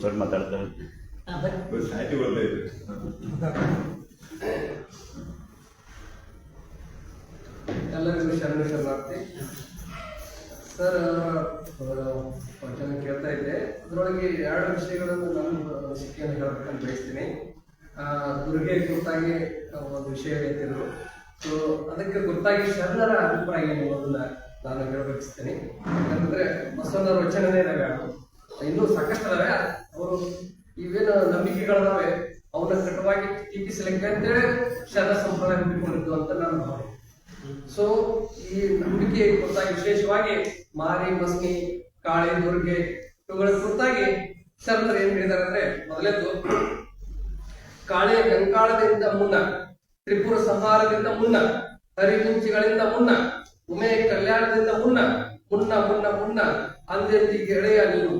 Sir ಮಾತಾಡ್ತಾರೆ ಎಲ್ಲರಿಗೂ ಶರಣ ಶರಣಾರ್ಥಿ. ಸರ್ ವಚನ ಕೇಳ್ತಾ ಇದ್ದೆ. ಅದರೊಳಗೆ ಎರಡು ವಿಷಯಗಳನ್ನು ನಾನು ಶಿಕ್ಷಣ ಹೇಳಬೇಕಂತ ಬಯಸ್ತೀನಿ. ಆ, ದುರ್ಗೆ ಗುರ್ತಾಗಿ ಒಂದು ವಿಷಯ ಹೇಳ್ತಿದ್ರು ಸೊ ಅದಕ್ಕೆ ಗೊತ್ತಾಗಿ ಶರಣರ ಅಭಿಪ್ರಾಯ ಏನು ಅದನ್ನ ನಾನು ಹೇಳಬೇಕಿಸ್ತೀನಿ ಯಾಕಂದ್ರೆ ಬಸವಣ್ಣರ ವಚನನೇ ನಾವು. ಇನ್ನೂ ಸಾಕಷ್ಟು ಅದಾವೆ ಅವರು ಇವೇನು ನಂಬಿಕೆಗಳಿದಾವೆ ಅವನ್ನ ಕಟವಾಗಿ ಟೀಕಿಸಲಿಕ್ಕೆ ಅಂತೇಳಿ ಶರಣ ಸಂಪ್ರದಾಯ ಹುಟ್ಟಿಕೊಂಡಿದ್ದು ಅಂತ ನಾನು ಭಾವನೆ. ಸೊ ಈ ನಂಬಿಕೆ ಕುರಿತಾಗಿ ವಿಶೇಷವಾಗಿ ಮಾರಿ ಮಸ್ನಿ ಕಾಳಿ, ದುರ್ಗೆ ಇವುಗಳ ಕುರಿತಾಗಿ ಶರಣರು ಏನ್ ಹೇಳಿದಾರೆ ಅಂದ್ರೆ ಮೊದಲೇದು ಕಾಳಿಯ ಗಂಕಾಳದಿಂದ ಮುನ್ನ, ತ್ರಿಪುರ ಸಂಹಾರದಿಂದ ಮುನ್ನ ಹರಿಗುಂಚಿಗಳಿಂದ ಮುನ್ನ, ಉಮೆ ಕಲ್ಯಾಣದಿಂದ ಮುನ್ನ ಮುನ್ನ ಮುನ್ನ ಮುನ್ನ ಅಂದೆಂದಿ ಗೆಳೆಯ ನೀನು.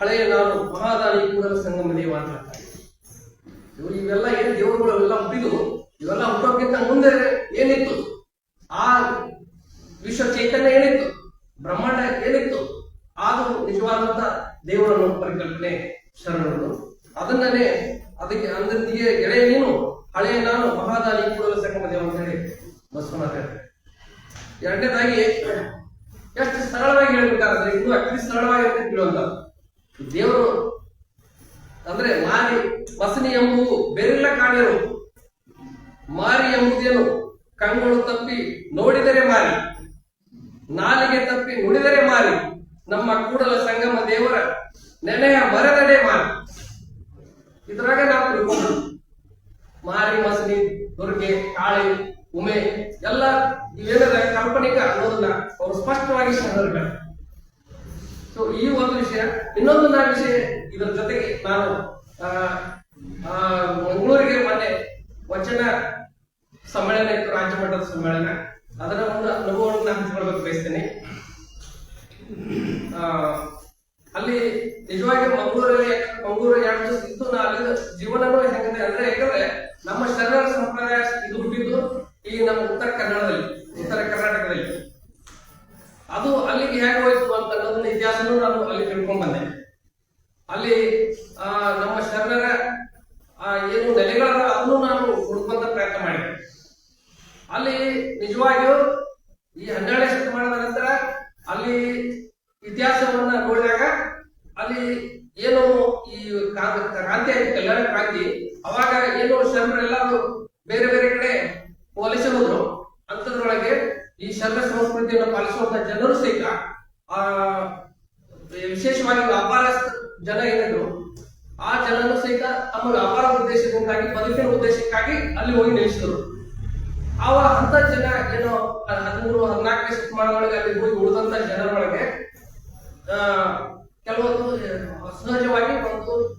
ಹಳೆಯ ನಾನು ಮಹಾದಾನಿ ಕೂಡಲ ಸಂಗಮ ದೇವ ಅಂತ ಹೇಳ್ತಾರೆ. ಇವು ಇವೆಲ್ಲ ಏನ್ ದೇವರುಗಳು ಎಲ್ಲ ಹುಟ್ಟಿದು ಇವೆಲ್ಲ ಹುಟ್ಟೋಕ್ಕಿಂತ ಮುಂದೆ ಏನಿತ್ತು? ಆ ವಿಶ್ವ ಚೈತನ್ಯ ಏನಿತ್ತು? ಬ್ರಹ್ಮಾಂಡ ಏನಿತ್ತು? ಅದು ನಿಜವಾದಂತ ದೇವರನ್ನು ಪರಿಕಲ್ಪನೆ ಶರಣರು. ಅದನ್ನೇ ಅದಕ್ಕೆ ಅಂದಿಗೆ ಎಳೆಯ ನೀನು ಹಳೆಯ ನಾನು ಮಹಾದಾನಿ ಕೂಡಲ ಸಂಗಮ ದೇವ ಅಂತ ಹೇಳಿ ಬಸವನ ಎರಡನೇದಾಗಿ, ಎಷ್ಟು ಸರಳವಾಗಿ ಹೇಳ್ಬೇಕಾದ್ರೆ, ಇನ್ನೂ ಅತಿ ಸರಳವಾಗಿ ಹೇಳುವಂತ ದೇವರು ಅಂದ್ರೆ ಮಾರಿ ವಸನಿ ಎಂಬುದು ಬೆರಿಲ್ಲ ಕಾಣಿರು ಮಾರಿ ಎಂಬುದೇನು ಕಣ್ಣುಗಳು ತಪ್ಪಿ ನೋಡಿದರೆ ಮಾರಿ, ನಾಲಿಗೆ ತಪ್ಪಿ ನುಡಿದರೆ ಮಾರಿ, ನಮ್ಮ ಕೂಡಲ ಸಂಗಮ ದೇವರ ನೆನೆಯ ಮರದಡೆ ಮಾರಿ. ಇದ್ರಾಗ ನಾವು ತಿಳ್ಕೊಂಡು ಮಾರಿ ಮಸನಿ ದುರ್ಗೆ, ಕಾಳಿ, ಉಮೆ, ಎಲ್ಲ ಇವೇನದ ಕಾಲ್ಪನಿಕ ಅನ್ನೋದನ್ನ ಅವರು ಸ್ಪಷ್ಟವಾಗಿ ಶರಣರು ಸೊ ಈ ಒಂದು ವಿಷಯ ಇನ್ನೊಂದು ನಾ ವಿಷಯ, ಇದರ ಜೊತೆಗೆ ನಾನು ಮಂಗಳೂರಿಗೆ ಮೊನ್ನೆ ವಚನ ಸಮ್ಮೇಳನ ಇತ್ತು, ರಾಜ್ಯ ಮಟ್ಟದ ಸಮ್ಮೇಳನ. ಅದರ ಒಂದು ಅನುಭವವನ್ನು ಹಂಚಿಕೊಳ್ಬೇಕು ಬಯಸ್ತೇನೆ. ಅಲ್ಲಿ ನಿಜವಾಗಿ ಮಂಗಳೂರಲ್ಲಿ, ಮಂಗಳೂರು ಎರಡು ದಿವಸ ಇದ್ದು ನಾ ಅಲ್ಲಿ ಜೀವನನೂ ಹೆಂಗಿದೆ ಅಂದ್ರೆ, ಯಾಕಂದ್ರೆ ನಮ್ಮ ಶರಣರ ಸಂಪ್ರದಾಯ ಇದು ಹುಟ್ಟಿದ್ದು ಈ ನಮ್ಮ ಉತ್ತರ ಕನ್ನಡದಲ್ಲಿ ಉತ್ತರ ಕರ್ನಾಟಕದಲ್ಲಿ ಅದು ಅಲ್ಲಿಗೆ ಹೇಗೆ ಹೋಯ್ತು ಅಂತ ಅನ್ನೋದನ್ನ ಇತಿಹಾಸನೂ ನಾನು ಅಲ್ಲಿ ತಿಳ್ಕೊಂಡ್ ಬಂದೆ ಅಲ್ಲಿ ಆ, ನಮ್ಮ ಶರಣರ ಆ, ಏನು ನೆಲೆಗಳದ ಅದನ್ನು ನಾನು ಹುಡುಕುವಂತ ಪ್ರಯತ್ನ ಮಾಡಿದೆ ಅಲ್ಲಿ ನಿಜವಾಗಿಯೂ ಈ ಹನ್ನೆರಡನೇ ಶತಮಾನದ ನಂತರ ಅಲ್ಲಿ ಇತಿಹಾಸವನ್ನ ನೋಡಿದಾಗ ಅಲ್ಲಿ ಏನು ಈ ಕ್ರಾಂತಿ ಕ್ರಾಂತಿ ಆಯ್ತು ಕಲ್ಯಾಣ ಕ್ರಾಂತಿ ಏನು ಶರಣರೆಲ್ಲರೂ ಬೇರೆ ಬೇರೆ ಕಡೆ ಹೋಲಿಸಿ ಹೋದ್ರು. ಅಂತದ್ರೊಳಗೆ ಈ ಶರಣ ಸಂಸ್ಕೃತಿಯನ್ನು ಪಾಲಿಸುವಂತ ಜನರು ಸಹಿತ, ಆ, ವಿಶೇಷವಾಗಿ ವ್ಯಾಪಾರ ಜನ ಏನಿದ್ರು, ಆ ಜನರು ಸಹಿತ ತಮ್ಮ ವ್ಯಾಪಾರ ಉದ್ದೇಶಕ್ಕಾಗಿ ಬದುಕಿನ ಉದ್ದೇಶಕ್ಕಾಗಿ ಅಲ್ಲಿ ಹೋಗಿ ನಿಲ್ಲಿಸಿದ್ರು ಅವರ ಅಂತ ಜನ ಏನೋ, ಹದಿಮೂರು ಹದಿನಾಲ್ಕನೇ ಶತಮಾನದೊಳಗೆ ಅಲ್ಲಿ ಹೋಗಿ ಉಳಿದಂತ ಜನರೊಳಗೆ ಕೆಲವೊಂದು ಸಹಜವಾಗಿ ಒಂದು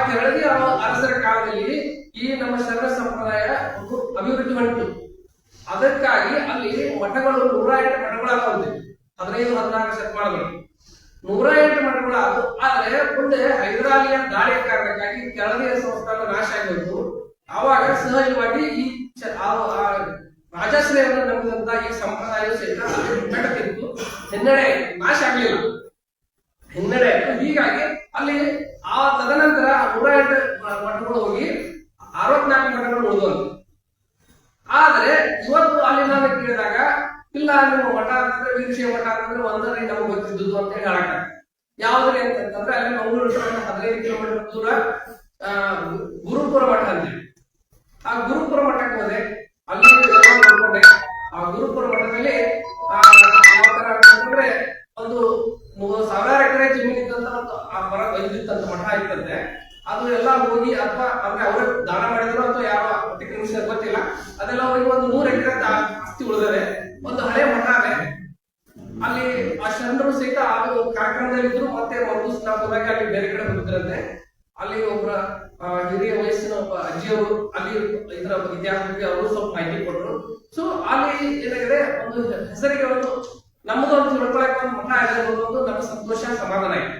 ಆ ಕೆಳದಿ ಅರಸರ ಕಾಲದಲ್ಲಿ ಈ ನಮ್ಮ ಶರಣ ಸಂಪ್ರದಾಯ ಅಭಿವೃದ್ಧಿ ಹೊಂಟು ಅದಕ್ಕಾಗಿ ಅಲ್ಲಿ ಮಠಗಳು ನೂರ ಎಂಟು ಮಠಗಳಾಗವಂತೆ ಹದಿನೈದು, ಹದಿನಾಲ್ಕು ಶತಮಾನಗಳು. ನೂರ ಎಂಟು ಮಠಗಳು ಆದರೆ ಮುಂದೆ ಹೈದರಾಲಿಯ ದಾಳಿಯ ಕಾರಣಕ್ಕಾಗಿ ಕೆಳದಿಯ ಸಂಸ್ಥಾನ ನಾಶ ಆಗಿತ್ತು ಆವಾಗ ಸಹಜವಾಗಿ ಈ ರಾಜಾಶ್ರಯವನ್ನು ನಂಬಿದಂತ ಈ ಸಂಪ್ರದಾಯ ಸಹಿತ ಹಿನ್ನಡೆ, ನಾಶ ಆಗಲಿಲ್ಲ. ಹಿನ್ನಡೆ. ಹೀಗಾಗಿ ಅಲ್ಲಿ ಆ ಮರ ಬಂದಿತ್ತಂತ ಮಠ ಇತ್ತಂತೆ ಅದು ಎಲ್ಲ ಹೋಗಿ ಅಥವಾ ಅಂದ್ರೆ ಅವರೇ ದಾನ ಮಾಡಿದ್ರು ಅಥವಾ ಯಾವ ಅತಿಕ್ರಮಿಸಿದ ಗೊತ್ತಿಲ್ಲ. ಅದೆಲ್ಲ ಹೋಗಿ ಒಂದು ನೂರು ಎಕರೆ ಆಸ್ತಿ ಉಳಿದಾರೆ ಒಂದು ಹಳೆ ಮಠ ಅದೇ. ಅಲ್ಲಿ ಆ ಶರಣರು ಸಹಿತ ಅದು ಕಾರ್ಯಕ್ರಮದಲ್ಲಿ ಇದ್ರು ಮತ್ತೆ ಒಂದು ಸ್ಥಾಪದಾಗ ಅಲ್ಲಿ ಬೇರೆ ಕಡೆ ಹೋಗಿದ್ರಂತೆ. ಅಲ್ಲಿ ಒಬ್ಬರ ಹಿರಿಯ ವಯಸ್ಸಿನ ಒಬ್ಬ ಅಜ್ಜಿಯವರು, ಅಲ್ಲಿ ಇದರ ಇತಿಹಾಸ ಬಗ್ಗೆ ಅವರು ಸ್ವಲ್ಪ ಮಾಹಿತಿ ಕೊಟ್ಟರು ಸೊ ಅಲ್ಲಿ ಏನಾಗಿದೆ, ಒಂದು ಹೆಸರಿಗೆ ಒಂದು ನಮ್ಮದು ಒಂದು ತಿಳ್ಕೊಳಕ್ಕೆ ಒಂದು ಮಠ ಇದೆ ಅನ್ನೋದು ನಮ್ಮ ಸಂತೋಷ ಸಮಾಧಾನ ಆಯ್ತು.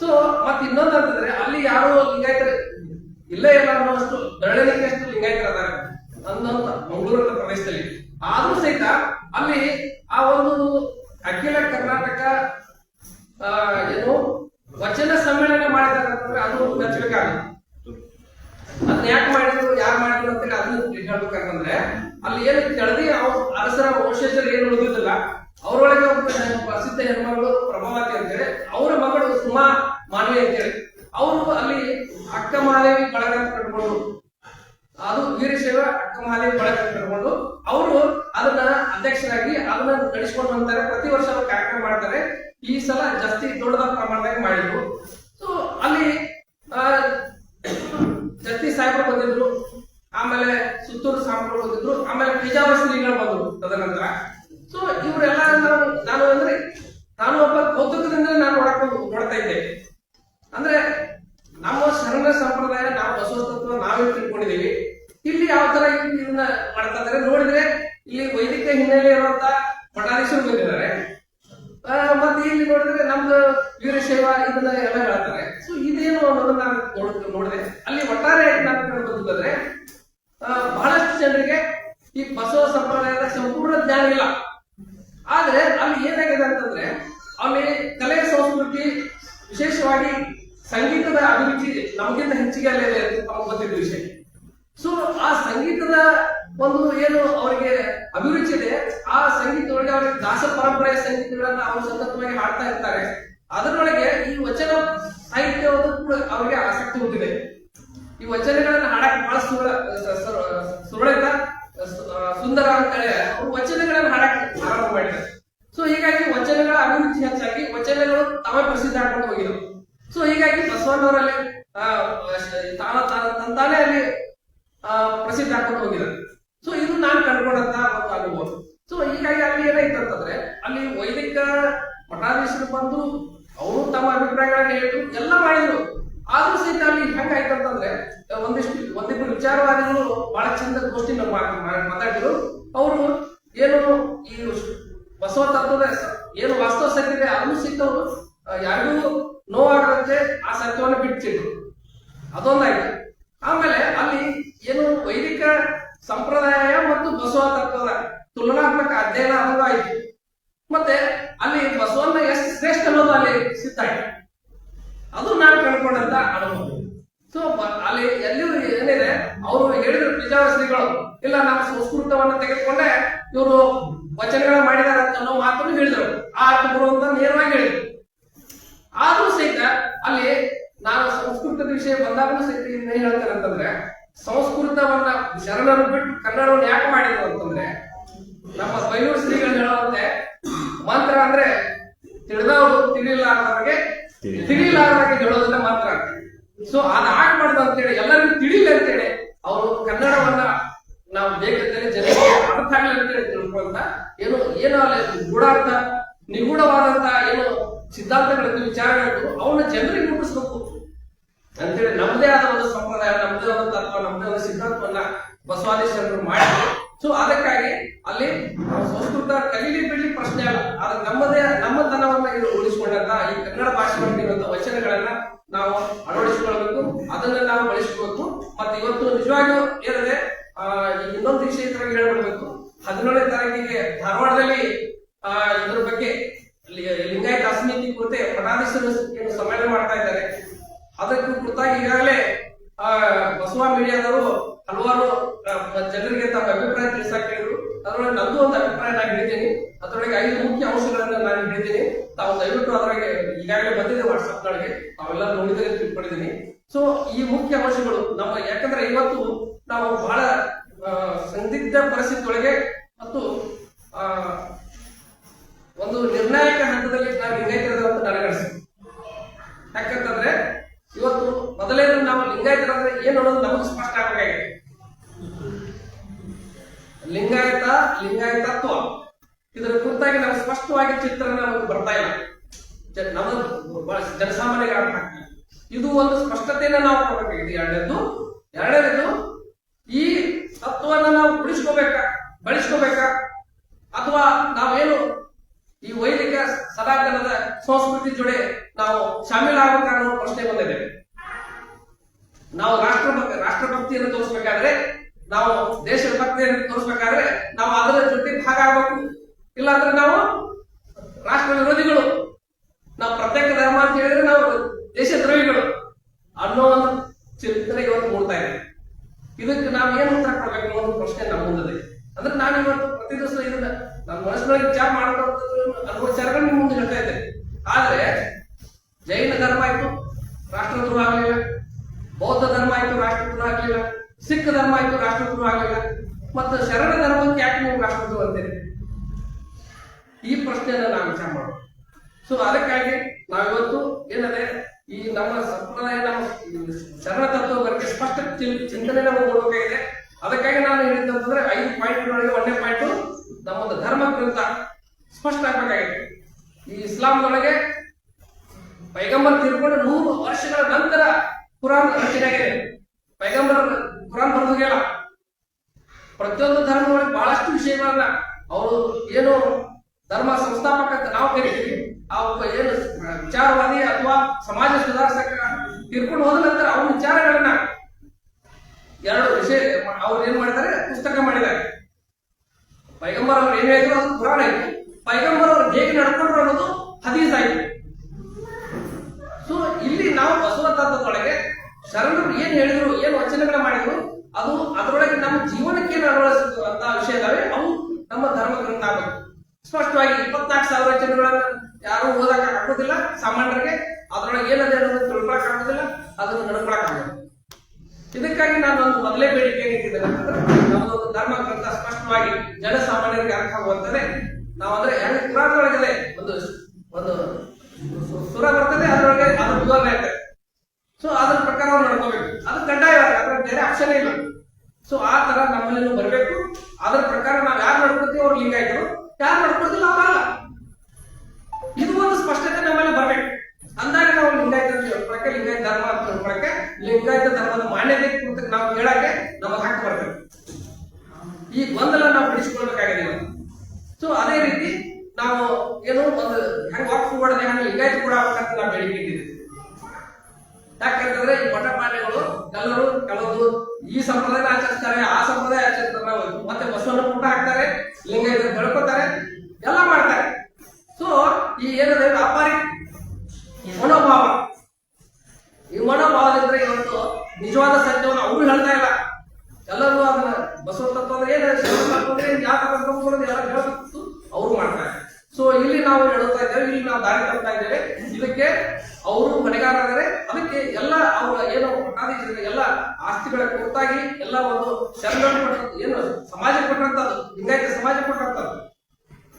ಸೊ ಮತ್ತೆ ಇನ್ನೊಂದು ಅಂತಂದ್ರೆ ಅಲ್ಲಿ ಯಾರು ಲಿಂಗಾಯತರು ಇಲ್ಲೇ ಇಲ್ಲ ಅನ್ನೋಷ್ಟು ಬೆರಳಿಗೆಷ್ಟು ಲಿಂಗಾಯತರು ಅದಾರ ಅನ್ನೋಂತ ಮಂಗಳೂರು ಪ್ರದೇಶದಲ್ಲಿ. ಆದ್ರೂ ಸಹಿತ ಅಲ್ಲಿ ಆ ಒಂದು ಅಖಿಲ ಕರ್ನಾಟಕ ಏನು ವಚನ ಸಮ್ಮೇಳನ ಮಾಡಿದಾರೆ ಅಂತಂದ್ರೆ ಅದು ಮೆಚ್ಚಬೇಕಾಗ ಅದನ್ನ ಯಾಕೆ ಮಾಡಿದ್ರು, ಯಾರು ಮಾಡಿದ್ರು ಅಂತೇಳಿ ಅದನ್ನ ಹೇಳ್ಬೇಕಂತಂದ್ರೆ ಅಲ್ಲಿ ಏನು ಕೆಳದಿ ಅವ್ರು ಅರಸರ ವಂಶಜರು ಏನು ಅವರೊಳಗೆ ಒಬ್ಬ ಹೆಣ್- ಪ್ರಸಿದ್ಧ ಹೆಣ್ಮಗಳು ಪ್ರಭಾವತಿ ಅಂತೇಳಿ ಅವರ ಮಗಳು ಸುಮಾ ಮಾನವಿ ಅಂತೇಳಿ ಅವರು ಅಲ್ಲಿ ಅಕ್ಕ ಮಹಾದೇವಿ ಬಳಗ ಅಂತ ಕಟ್ಕೊಂಡು ಅದು ವೀರಶೈವ ಅಕ್ಕ ಮಹಾದೇವಿ ಬಳಗ ಅಂತ ಕಟ್ಕೊಂಡು ಅವರು ಅದನ್ನ ಅಧ್ಯಕ್ಷರಾಗಿ ಅದನ್ನ ನಡೆಸ್ಕೊಂಡು ಬಂತಾರೆ ಪ್ರತಿ ವರ್ಷ ಅವ್ರು ಕಾರ್ಯಕ್ರಮ ಮಾಡ್ತಾರೆ ಈ ಸಲ ಜಾಸ್ತಿ ದೊಡ್ಡದ ಪ್ರಮಾಣದಾಗ ಮಾಡಿದ್ರು ಸೊ ಅಲ್ಲಿ ಆ, ಜತ್ತಿ ಸಾಹೇಬರು ಬಂದಿದ್ರು ಆಮೇಲೆ ಸುತ್ತೂರು ಬಂದಿದ್ರು ಆಮೇಲೆ ಬಿಜಾವರ ಶ್ರೀಗಳು ಬಂದ್ರು ತದನಂತರ ಸೊ ಇವರೆಲ್ಲ ನಾನು ನಾನು ಅಂದ್ರೆ, ನಾನು ಒಬ್ಬ ಕೌತುಕದಿಂದ ನಾನು ನೋಡಕ್ ನೋಡ್ತಾ ಇದ್ದೆ. ಅಂದ್ರೆ, ನಮ್ಮ ಶರಣ ಸಂಪ್ರದಾಯ, ನಾವು ಬಸವ ತತ್ವ ನಾವೇ ತಿಳ್ಕೊಂಡಿದ್ದೀವಿ. ಇಲ್ಲಿ ಯಾವ ತರ ಇದನ್ನ ಮಾಡ್ತಾ ಇದ್ದಾರೆ, ನೋಡಿದ್ರೆ ಇಲ್ಲಿ ವೈದಿಕ ಹಿನ್ನೆಲೆ ಇರುವಂತ ಮಠಾಧೀಶರು ಬಂದಿದ್ದಾರೆ ಮತ್ತೆ ಇಲ್ಲಿ ನೋಡಿದ್ರೆ ನಮ್ದು ವೀರಶೈವ ಇದನ್ನ ಎಲ್ಲ ಹೇಳ್ತಾರೆ. ಸೊ ಇದೇನು ಅನ್ನೋದನ್ನ ನಾನು ನೋಡ್- ನೋಡಿದೆ. ಅಲ್ಲಿ ಒಟ್ಟಾರೆ ನಾನು ಆ, ಬಹಳಷ್ಟು ಜನರಿಗೆ ಈ ಬಸವ ಸಂಪ್ರದಾಯದ ಸಂಪೂರ್ಣ ಜ್ಞಾನ ಇಲ್ಲ. ಆದ್ರೆ ಅಲ್ಲಿ ಏನಾಗಿದೆ ಅಂತಂದ್ರೆ, ಅಲ್ಲಿ ಕಲೆ, ಸಂಸ್ಕೃತಿ ವಿಶೇಷವಾಗಿ ಸಂಗೀತದ ಅಭಿರುಚಿ ನಮಗಿಂತ ಹೆಚ್ಚಿಗೆ ಅಲ್ಲೇ ಗೊತ್ತಿದ್ದ ವಿಷಯ. ಸೊ ಆ ಸಂಗೀತದ ಒಂದು ಏನು ಅವರಿಗೆ ಅಭಿರುಚಿ ಇದೆ, ಆ ಸಂಗೀತ ಒಳಗೆ ಅವರಿಗೆ ದಾಸ ಪರಂಪರೆಯ ಸಂಗೀತಗಳನ್ನ ಅವರು ಸತತವಾಗಿ ಹಾಡ್ತಾ ಇರ್ತಾರೆ. ಅದರೊಳಗೆ ಈ ವಚನ ಸಾಹಿತ್ಯವನ್ನು ಕೂಡ ಅವರಿಗೆ ಆಸಕ್ತಿ ಹುಟ್ಟಿದೆ ಈ ವಚನಗಳನ್ನ ಹಾಡಕ್ಕೆ ಬಹಳ ಸುರಳ ಸುರಳಿತ ಸುಂದರ ಅಂತೇಳಿ ಅವರು ವಚನಗಳನ್ನ ಹಾಡಕ್ಕೆ ಆರಂಭ ಮಾಡಿದ್ದಾರೆ ಸೊ ಹೀಗಾಗಿ ವಚನಗಳ ಅಭಿವೃದ್ಧಿ ಹೆಚ್ಚಾಗಿ ವಚನಗಳು ತಾವೇ ಪ್ರಸಿದ್ಧ ಹಾಕೊಂಡು ಹೋಗಿದ್ರು ಸೊ ಹೀಗಾಗಿ ಬಸವಣ್ಣವರಲ್ಲಿ ತಾನ ತಾನ ತಂತಾನೆ ಅಲ್ಲಿ ಆ, ಪ್ರಸಿದ್ಧ ಹಾಕೊಂಡು ಹೋಗಿದ್ದಾರೆ ಸೊ ಇದು ನಾನು ಕಂಡುಕೊಂಡಂತ ಒಂದು ಅನುಭವ. ಸೊ ಹೀಗಾಗಿ ಅಲ್ಲಿ ಏನಾಯ್ತು ಅಂತಂದ್ರೆ ಅಲ್ಲಿ ವೈದಿಕ ಮಠಾಧೀಶರು ಬಂದು ಅವರು ತಮ್ಮ ಅಭಿಪ್ರಾಯಗಳನ್ನ ಹೇಳಿದ್ರು ಎಲ್ಲ ಮಾಡಿದ್ರು. ಆದ್ರೂ ಸಹಿತ ಅಲ್ಲಿ ಹೆಂಗಾಯ್ತು ಅಂತಂದ್ರೆ ಒಂದಿಷ್ಟು ಒಂದಿಬ್ಬರು ವಿಚಾರವಾದಿಗಳು ಬಹಳ ಚಂದ ಗೋಷ್ಠಿ ಮಾತಾಡಿದ್ರು. ಅವರು ಏನು ಈ ಬಸವ ತತ್ವದ ಏನು ವಾಸ್ತವ ಸತ್ಯ ಇದೆ ಅದನ್ನು ಆ, ಯಾರಿಗೂ ನೋವಾಗದಂತೆ ಆ ಸತ್ಯವನ್ನು ಬಿಡ್ತಿದ್ರು ಅದೊಂದಾಯ್ತು. ಆಮೇಲೆ ಅಲ್ಲಿ ಏನು ವೈದಿಕ ಸಂಪ್ರದಾಯ ಮತ್ತು ಬಸವ ತತ್ವದ ತುಲನಾತ್ಮಕ ಅಧ್ಯಯನ ಅನ್ನೋದು ಆಯ್ತು ಮತ್ತೆ ಅಲ್ಲಿ ಬಸವನ್ನ ಎಷ್ಟು ಶ್ರೇಷ್ಠ ಅನ್ನೋದು ಅಲ್ಲಿ ಸಿದ್ಧ ಅದು ನಾನು ಕಂಡುಕೊಂಡಂತ ಅನುಭವ ಸೊ ಅಲ್ಲಿ ಎಲ್ಲಿಯೂ ಏನಿದೆ, ಅವರು ಹೇಳಿದ್ರು ಬಿಜಾವರ ಶ್ರೀಗಳು ಇಲ್ಲ, ನಾನು ಸಂಸ್ಕೃತವನ್ನ ತೆಗೆದುಕೊಂಡೆ, ಇವರು ವಚನಗಳ ಮಾಡಿದ್ದಾರೆ ಅಂತ ಅನ್ನೋ ಮಾತನ್ನು ಹೇಳಿದರು. ಆ ಅರ್ಥ ಅಂತ ನೇರವಾಗಿ ಹೇಳಿದ್ರು. ಆದ್ರೂ ಸಹಿತ ಅಲ್ಲಿ ನಾನು ಸಂಸ್ಕೃತದ ವಿಷಯ ಬಂದಾಗಲೂ ಸಹಿತ ಏನ್ ಹೇಳ್ತಾರೆ ಅಂತಂದ್ರೆ, ಸಂಸ್ಕೃತವನ್ನ ಶರಣರು ಬಿಟ್ಟು ಕನ್ನಡವನ್ನು ಯಾಕೆ ಮಾಡಿದ್ರು ಅಂತಂದ್ರೆ, ನಮ್ಮ ಬೈಲೂರು ಶ್ರೀಗಳು ಹೇಳುವಂತೆ, ಮಂತ್ರ ಅಂದ್ರೆ ತಿಳಿದವರು ತಿಳಿಲಾರದವರಿಗೆ ತಿಳಿಲಾರದಾಗೆ ಹೇಳೋದನ್ನ ಮಾತ್ರ ಸೊ ಅದ್ ಆಗ್ಬಾರ್ದು ಅಂತೇಳಿ ಎಲ್ಲರಿಗೂ ತಿಳಿಲಿ ಅಂತೇಳಿ ಅವರು ಕನ್ನಡವನ್ನ ನಾವು ಬೇಕಂತೇಳಿ ಜನರಿಗೆ ಅರ್ಥ ಆಗ್ಲಿ ಅಂತೇಳಿ ತಿಳ್ಕೊಂತ ಏನು ಏನು ಅಲ್ಲ ಗೂಢಾರ್ಥ, ನಿಗೂಢವಾದಂತ ಏನು ಸಿದ್ಧಾಂತಗಳನ್ನು ವಿಚಾರಗಳನ್ನು ಅವನ್ನ ಜನರಿಗೆ ರೂಪಿಸ್ಬೇಕು ಅಂತೇಳಿ ನಮ್ದೇ ಆದ ಒಂದು ಸಂಪ್ರದಾಯ, ನಮ್ದೇ ಆದ ತತ್ವ, ನಮ್ದೇ ಆದ ಸಿದ್ಧಾಂತವನ್ನ ಬಸವಾದೀಶರು ಮಾಡಿದ್ರು. ಸೊ ಅದಕ್ಕಾಗಿ ಅಲ್ಲಿ ಸಂಸ್ಕೃತ ಕಲೀಲಿ ಬಿಡ್ಲಿ ಪ್ರಶ್ನೆ ಅಲ್ಲ ಆದ್ರೆ ನಮ್ಮದೇ ನಮ್ಮತನವನ್ನ ಇದು ಉಳಿಸಿಕೊಂಡಂತ ಈ ಕನ್ನಡ ಭಾಷೆ ಇರುವಂತ ವಚನಗಳನ್ನ ನಾವು ಅಳವಡಿಸಿಕೊಳ್ಬೇಕು ಅದನ್ನ ನಾವು ಬಳಸ್ಕೋಬೇಕು ಮತ್ತೆ ಇವತ್ತು ನಿಜವಾಗಿಯೂ ಏನಿದೆ ಆ, ಈ ಇನ್ನೊಂದು ವಿಷಯ ಇದ್ರಾಗ ಹೇಳ್ಬಿಡ್ಬೇಕು ಹದಿನೇಳನೇ ತಾರೀಕಿಗೆ ಧಾರವಾಡದಲ್ಲಿ ಆ, ಇದ್ರ ಬಗ್ಗೆ ಲಿ- ಲಿಂಗಾಯತ ಅಸ್ಮಿತಿ ಕುರಿತೆ ಮಠಾಧೀಶರು ಏನು ಸಮ್ಮೇಳನ ಮಾಡ್ತಾ ಇದ್ದಾರೆ ಅದಕ್ಕೂ ಕುರಿತಾಗಿ ಈಗಾಗಲೇ ಆ, ಬಸವ ಮೀಡಿಯಾದವರು ಹಲವಾರು ಆ, ಜನರಿಗೆ ತಮ್ಮ ಅಭಿಪ್ರಾಯ ತಿಳಿಸಕ್ ಹೇಳಿದ್ರು ಅದರೊಳಗೆ ನಂದು ಅಂತ ಅಭಿಪ್ರಾಯ ನಾನು ಹೇಳ್ತೀನಿ ಅದರೊಳಗೆ ಐದು ಮುಖ್ಯ ಅಂಶಗಳನ್ನ ನಾನು ಹೇಳ್ತೀನಿ ತಾವು ದಯವಿಟ್ಟು ಅದರೊಳಗೆ ಈಗಾಗಲೇ ಬಂದಿದೆ ವಾಟ್ಸ್ಆಪ್ ಗಳಿಗೆ ತಾವೆಲ್ಲ ನೋಡಿದರೆ ತಿಳ್ಕೊಂಡಿದ್ದೀನಿ. ಸೊ ಈ ಮುಖ್ಯ ಅಂಶಗಳು ನಮ್ಮ, ಯಾಕಂದ್ರೆ ಇವತ್ತು ನಾವು ಬಹಳ ಸಂದಿಗ್ಧ ಪರಿಸ್ಥಿತಿಯೊಳಗೆ ಮತ್ತು ಒಂದು ನಿರ್ಣಾಯಕ ಹಂತದಲ್ಲಿ ನಾವು ಲಿಂಗಾಯತರದ ಅಂತ ನನಗನ್ಸುತ್ತೆ ಯಾಕಂತಂದ್ರೆ, ಇವತ್ತು ಮೊದಲೇನು ನಾವು ಲಿಂಗಾಯತರಂದ್ರೆ ಏನು ಅನ್ನೋದು ನಮಗೆ ಸ್ಪಷ್ಟ ಆಗಬೇಕಾಗಿದೆ. ಲಿಂಗಾಯತ ಲಿಂಗಾಯತತ್ವ. ಇದರ ಕುರಿತಾಗಿ ನಾವು ಸ್ಪಷ್ಟವಾಗಿ ಚಿತ್ರಣ ನಮಗೆ ಬರ್ತಾ ಇಲ್ಲ. ನಮ್ಮ ಜನಸಾಮಾನ್ಯರಿಗೆ ಅರ್ಥ ಆಗ್ತಿಲ್ಲ ಇದು ಒಂದು ಸ್ಪಷ್ಟತೆಯನ್ನ ನಾವು ಕೊಡಬೇಕಾಗಿದೆ ಎರಡನೇದು ಎರಡನೇದು ಈ ತತ್ವವನ್ನ ನಾವು ಉಳಿಸ್ಕೋಬೇಕಾ? ಬಳಸ್ಕೋಬೇಕಾ? ಅಥವಾ ನಾವೇನು ಈ ವೈದಿಕ ಸದಾಚಾರದ ಸಂಸ್ಕೃತಿ ಜೊತೆ ನಾವು ಶಾಮೀಲಾಗಬೇಕಾ ಅನ್ನೋ ಪ್ರಶ್ನೆ ಬಂದಿದೆ. ನಾವು ರಾಷ್ಟ್ರ ರಾಷ್ಟ್ರಭಕ್ತಿಯನ್ನು ತೋರಿಸ್ಬೇಕಾದ್ರೆ, ನಾವು ದೇಶದ ಭಕ್ತಿಯನ್ನು ತೋರಿಸ್ಬೇಕಾದ್ರೆ ನಾವು ಅದರ ಜೊತೆ ಭಾಗ ಆಗಬೇಕು ಇಲ್ಲಾಂದ್ರೆ ನಾವು ರಾಷ್ಟ್ರ ವಿರೋಧಿಗಳು ನಾವು ಪ್ರತ್ಯೇಕ ಧರ್ಮ ಅಂತ ಹೇಳಿದ್ರೆ ನಾವು ದೇಶ ದ್ರೋಹಿಗಳು ಅನ್ನೋ ಒಂದು ಚಿಂತನೆ ಇವತ್ತು ಮೂಡ್ತಾ ಇದೆ ಇದಕ್ಕೆ ನಾವು ಏನು ಉತ್ತರ ಕೊಡ್ಬೇಕು ಅನ್ನೋ ಒಂದು ಪ್ರಶ್ನೆ ನಮ್ಮ ಮುಂದಿದೆ ಅಂದ್ರೆ ನಾನು ಇವತ್ತು ಪ್ರತಿ ದಿವಸ ಇದನ್ನ ನನ್ನ ಮನಸ್ಸಿನೊಳಗೆ ವಿಚಾರ ಮಾಡ್ಕೊಂಡು ಅನ್ನೋ ವಿಚಾರಗಳು ನಿಮ್ಮ ಮುಂದೆ ಹೇಳ್ತಾ ಇದ್ದೆ ಆದ್ರೆ ಜೈನ ಧರ್ಮ ಆಯ್ತು ರಾಷ್ಟ್ರದ್ರೋಹ ಆಗಲಿಲ್ಲ ಬೌದ್ಧ ಧರ್ಮ ಆಯ್ತು ರಾಷ್ಟ್ರದ್ರೋಹ ಆಗ್ಲಿಲ್ಲ, ಸಿಖ್ ಧರ್ಮ ಆಯ್ತು ರಾಷ್ಟ್ರದ್ರೋಹ ಆಗ್ಲಿಲ್ಲ, ಮತ್ತು ಶರಣ ಧರ್ಮಕ್ಕೆ ಯಾಕೆ ನೀವು ರಾಷ್ಟ್ರದ್ರೋಹ ಅಂತೀರಿ? ಈ ಪ್ರಶ್ನೆಯನ್ನ ನಾವು ವಿಚಾರ ಮಾಡೋದು. ಸೊ ಅದಕ್ಕಾಗಿ ನಾವಿವತ್ತು ಏನಂದ್ರೆ ಈ ನಮ್ಮ ಸಂಪ್ರದಾಯ, ನಮ್ಮ ಶರಣ ತತ್ವ ಬಗ್ಗೆ ಸ್ಪಷ್ಟ ಚಿಂತನೆ ನಾವು ಕೊಡಬೇಕಾಗಿದೆ. ಅದಕ್ಕಾಗಿ ನಾನು ಹೇಳಿದಂತಂದ್ರೆ ಐದು ಪಾಯಿಂಟ್ ಒಳಗೆ ಒಂದೇ ಪಾಯಿಂಟ್ ನಮ್ಮೊಂದು ಧರ್ಮ ಗ್ರಂಥ ಸ್ಪಷ್ಟ ಆಗ್ಬೇಕಾಗಿದೆ. ಈ ಇಸ್ಲಾಂದೊಳಗೆ ಪೈಗಂಬರ್ ತಿರ್ಕೊಂಡು ನೂರು ವರ್ಷಗಳ ನಂತರ ಕುರಾನ್ ರಚನೆ ಪೈಗಂಬರ ಕುರಾನ್ ಬರೆದಿಲ್ಲ ಪ್ರತಿಯೊಂದು ಧರ್ಮಗಳಿಗೆ ಬಹಳಷ್ಟು ವಿಷಯಗಳನ್ನ ಅವರು ಏನು ಧರ್ಮ ಸಂಸ್ಥಾಪಕ ಅಂತ ನಾವು ಕರಿತೀವಿ. ಆ ಏನು ವಿಚಾರವಾದಿ ಅಥವಾ ಸಮಾಜ ಸುಧಾರಿಸಕ ತಿರ್ಕೊಂಡು ಹೋದ ನಂತರ ಅವ್ರ ವಿಚಾರಗಳನ್ನ ಎರಡು ವಿಷಯ ಅವ್ರು ಏನ್ ಮಾಡಿದ್ದಾರೆ? ಪುಸ್ತಕ ಮಾಡಿದ್ದಾರೆ. ಪೈಗಂಬರ್ ಅವ್ರು ಏನ್ ಹೇಳಿದ್ರು? ಅದು ಪುರಾಣ ಆಯ್ತು. ಪೈಗಂಬರ್ ಅವ್ರು ಹೇಗೆ ನಡ್ಕೊಂಡ್ರು ಅನ್ನೋದು ಹದೀಸ್ ಆಯ್ತು. ಸೊ ಇಲ್ಲಿ ನಾವು ಬಸವ ತತ್ವದೊಳಗೆ ಶರಣರು ಏನ್ ಹೇಳಿದ್ರು, ಏನ್ ವಚನಗಳ ಮಾಡಿದ್ರು, ಅದು ಅದರೊಳಗೆ ನಮ್ಮ ಜೀವನಕ್ಕೆ ಏನು ಅಂತ ವಿಷಯ ಇದಾವೆ, ಅವು ನಮ್ಮ ಧರ್ಮ ಗ್ರಂಥ ಆಗಬೇಕು. ಸ್ಪಷ್ಟವಾಗಿ ಇಪ್ಪತ್ನಾಲ್ಕು ಸಾವಿರ ವಚನಗಳನ್ನ ಯಾರು ಓದಕ್ ಆಗೋದಿಲ್ಲ ಸಾಮಾನ್ಯರಿಗೆ ಅದರೊಳಗೆ ಏನದೆ ಅನ್ನೋದು ತಿಳ್ಕೊಳಕ್ ಆಗೋದಿಲ್ಲ ಅದನ್ನು ನಡ್ಕೊಳಕ್ ಆಗೋದು ಇದಕ್ಕಾಗಿ ನಾನು ಒಂದು ಮೊದಲೇ ಬೇಡಿಕೆ ಇಟ್ಟಿದ್ದೇನೆ ಅಂತಂದ್ರೆ, ನಮ್ಮದೊಂದು ಧರ್ಮ ಗ್ರಂಥ ಸ್ಪಷ್ಟವಾಗಿ ಜನಸಾಮಾನ್ಯರಿಗೆ ಅರ್ಥ ಆಗುವಂತದೇ ನಾವು ಅಂದ್ರೆ ಹೆಂಗ್ ಪುರಾಣದೊಳಗಿದೆ ಒಂದು ಒಂದು ಸು- ಸುರ ಬರ್ತದೆ ಅದರೊಳಗೆ ಅದ್ರ ವಿವರಣೆ ಇರ್ತದೆ ಸೊ ಅದ್ರ ಪ್ರಕಾರ ನಾವು ನಡ್ಕೋಬೇಕು ಅದು ಕಡ್ಡಾಯವಾಗಿ ಅದ್ರ ಬೇರೆ ಆಪ್ಷನ್ ಇಲ್ಲ ಸೊ ಆ ತರ ನಮ್ಮಲ್ಲಿ ಬರಬೇಕು ಅದ್ರ ಪ್ರಕಾರ ನಾವು ಯಾರು ನಡ್ಕೋತೀವಿ ಅವ್ರು ಲಿಂಗಾಯ್ತರು ಯಾರು ನಡ್ಕೋತಿಲ್ಲ ಅವರಲ್ಲ ಇದು ಒಂದು ಸ್ಪಷ್ಟತೆ ನಮ್ಮಲ್ಲಿ ಬರ್ಬೇಕು ಅಂದಾಗ ನಾವು ಲಿಂಗಾಯತ ಅಂತ ಹೇಳ್ಕೊಳಕ್ಕೆ ಲಿಂಗಾಯತ ಧರ್ಮ ಅಂತ ಹೇಳ್ಕೊಳಕ್ಕೆ ಲಿಂಗಾಯತ ಧರ್ಮದ ಮಾನ್ಯತೆ ಕುರಿತು ನಾವು ಹೇಳಕ್ಕೆ ನಮಗೆ ಹಕ್ಕು ಬರ್ತದೆ ಈ ಗೊಂದಲ ನಾವು ಬಿಡಿಸಿಕೊಳ್ಬೇಕಾಗಿದೆ ಇವತ್ತು ಸೊ ಅದೇ ರೀತಿ ನಾವು ಏನು ಒಂದು ಹೆಂಗ್ ವಾಕ್ ಮಾಡೋದು ಹೆಂಗ್ ಲಿಂಗಾಯತ್ ಕೂಡ ಆಗ್ಬೇಕಂತ ನಾವು ಇಟ್ಟಿದ್ದೀವಿ. ಯಾಕಂತಂದ್ರೆ ಈ ಮಠ ಮಾನ್ಯಗಳು ಎಲ್ಲರೂ ಕೆಲವರು ಈ ಸಂಪ್ರದಾಯ ಆಚರಿಸ್ತಾರೆ, ಆ ಸಂಪ್ರದಾಯ ಆಚರಿಸ್ತಾರೆ ಮತ್ತೆ ಬಸವನ ಕೂಟ ಹಾಕ್ತಾರೆ ಲಿಂಗಾಯತ ಬೆಳ್ಕೊತಾರೆ ಎಲ್ಲ ಮಾಡ್ತಾರೆ. ಸೊ ಈ ಏನಂದ್ರೆ ವ್ಯಾಪಾರಿ ಮನೋಭಾವ. ಈ ಮನೋಭಾವದಿಂದ ಇವತ್ತು ನಿಜವಾದ ಸತ್ಯವನ್ನು ಅವರು ಹೇಳ್ತಾ ಇಲ್ಲ. ಎಲ್ಲರೂ ಅದನ್ನ ಬಸವ ತತ್ವ ಅಂದ್ರೆ ಏನು ಅಂದ್ರೆ ಯಾವ ತತ್ವ ಎಲ್ಲ ಹೇಳ್ಬೇಕು ಅವರು ಮಾಡ್ತಾರೆ ಸೊ ಇಲ್ಲಿ ನಾವು ಹೇಳುತ್ತಾ ನಾವು ದಾರಿ ತರ್ತಾ ಇದ್ದೇವೆ. ಇದಕ್ಕೆ ಅವರು ಹೊಣೆಗಾರರಾದರೆ ಅದಕ್ಕೆ ಎಲ್ಲ ಅವರ ಏನು ಮಠಾಧೀಶರಿಗೆ ಎಲ್ಲ ಆಸ್ತಿಗಳ ಕುರಿತಾಗಿ ಎಲ್ಲ ಒಂದು ಶರಣ ಕೊಟ್ಟಂತ ಏನು ಸಮಾಜ ಕೊಟ್ಟಂತದ್ದು ಲಿಂಗಾಯತ ಸಮಾಜ ಕೊಟ್ಟಂತದ್ದು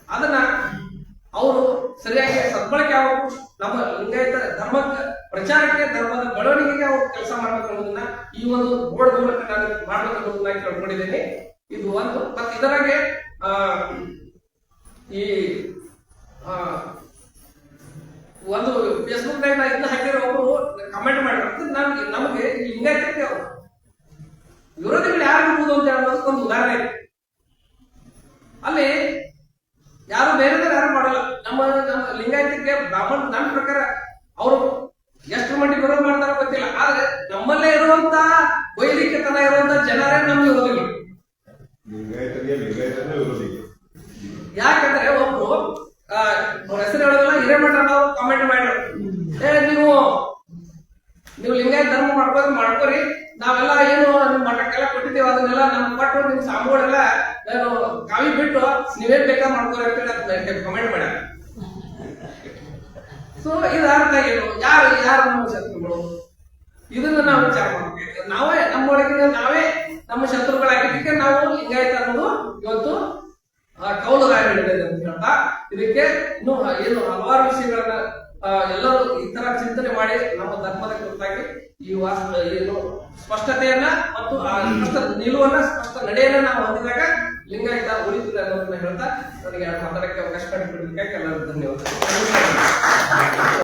ಅದನ್ನ ಅವರು ಸರಿಯಾಗಿ ಸದ್ಬಳಕೆ ಆಗಬೇಕು ನಮ್ಮ ಲಿಂಗಾಯತ ಧರ್ಮಕ್ಕೆ ಪ್ರಚಾರಕ್ಕೆ, ಧರ್ಮದ ಬೆಳವಣಿಗೆಗೆ ಅವರು ಕೆಲಸ ಮಾಡಬೇಕು ಅನ್ನೋದನ್ನ ಈ ಒಂದು ಬೋರ್ಡ್ ಮೂಲಕ ನಾನು ಮಾಡಬೇಕು ಅನ್ನೋದನ್ನ ಕೇಳ್ಕೊಂಡಿದ್ದೇನೆ ಇದು ಒಂದು. ಮತ್ತೆ ಇದರಾಗೆ ಈ ಒಂದು ಫೇಸ್ಬುಕ್ನಲ್ಲಿ ಇದನ್ನ ಹಾಕಿರೋ ಒಬ್ಬರು ಕಮೆಂಟ್ ಮಾಡಿ ನಮ್ಗೆ ನಮಗೆ ಈ ಲಿಂಗಾಯತಕ್ಕೆ ವಿರೋಧಿಗಳು ಯಾರು ಇರ್ಬೋದು ಅಂತ ಹೇಳೋದಕ್ಕೆ ಒಂದು ಉದಾಹರಣೆ ಇದೆ. ಅಲ್ಲಿ ಯಾರು ಬೇರೆ ಯಾರು ಮಾಡಲ್ಲ. ನಮ್ಮ ನಮ್ಮ ಲಿಂಗಾಯತಕ್ಕೆ ಬ್ರಾಹ್ಮಣ ನನ್ನ ಪ್ರಕಾರ ಅವರು ಎಷ್ಟು ಮಟ್ಟಿಗೆ ವಿರೋಧ ಮಾಡ್ತಾರೋ ಗೊತ್ತಿಲ್ಲ. ಆದ್ರೆ ನಮ್ಮಲ್ಲೇ ಇರುವಂತ ವೈದಿಕತನ ಇರುವಂತ ಜನರೇ ನಮ್ಗೆ ವಿರೋಧಿಗಳು ವಿರೋಧಿ ಯಾಕಂದ್ರೆ ಒಬ್ರು ಆ, ಅವ್ರ ಹೆಸರು ನಾವು ಕಾಮೆಂಟ್ ಮಾಡ್ರಿ. ಏ, ನೀವು ನೀವು ಲಿಂಗಾಯತ ಧರ್ಮ ಮಾಡ್ಕೋದ್ ಮಾಡ್ಕೋರಿ. ನಾವೆಲ್ಲ ಏನು ನಿಮ್ ಮಠಕ್ಕೆಲ್ಲ ಕೊಟ್ಟಿದ್ದೀವಿ, ಅದನ್ನೆಲ್ಲ ನಮ್ ಕೊಟ್ಟು ನಿಮ್ ಸಾಂಬೋಡೆಲ್ಲ ನಾನು ಕಾವಿ ಬಿಟ್ಟು ನೀವೇನ್ ಬೇಕಾ ಮಾಡ್ಕೋರಿ ಅಂತೇಳಿ ಕಮೆಂಟ್ ಮಾಡ. ಸೊ ಇದು ಅರ್ಥ ಏನು ಯಾರು ಯಾರು ನಮ್ಮ ಶತ್ರುಗಳು? ಇದನ್ನ ನಾವು ವಿಚಾರ ಮಾಡ್ಬೇಕು. ನಾವೇ ನಮ್ಮೊಳಗಿನ ನಾವೇ ನಮ್ಮ ಶತ್ರುಗಳಾಗಿದ್ದಕ್ಕೆ ನಾವು ಲಿಂಗಾಯತ ಅನ್ನೋದು ಇವತ್ತು ಕೌಲುಗಾರ ಹಿಡಿದಿದೆ ಅಂತ ಹೇಳ್ತಾ. ಇದಕ್ಕೆ ಇನ್ನು ಏನು ಹಲವಾರು ವಿಷಯಗಳನ್ನ ಎಲ್ಲರೂ ಈ ತರ ಚಿಂತನೆ ಮಾಡಿ ನಮ್ಮ ಧರ್ಮದ ಕುರಿತಾಗಿ ಈ ಏನು ಸ್ಪಷ್ಟತೆಯನ್ನ ಮತ್ತು ಆ ಸ್ಪಷ್ಟ ನಿಲುವನ್ನ, ಸ್ಪಷ್ಟ ನಡೆಯನ್ನ ನಾವು ಹೊಂದಿದಾಗ ಲಿಂಗಾಯತ ಉಳಿತದೆ ಅನ್ನೋದನ್ನ ಹೇಳ್ತಾ, ನನಗೆ ಮಾತಾಡಕ್ಕೆ ಅವಕಾಶ ಮಾಡಿಕೊಡಲಿಕ್ಕೆ ಎಲ್ಲರಿಗೂ ಧನ್ಯವಾದ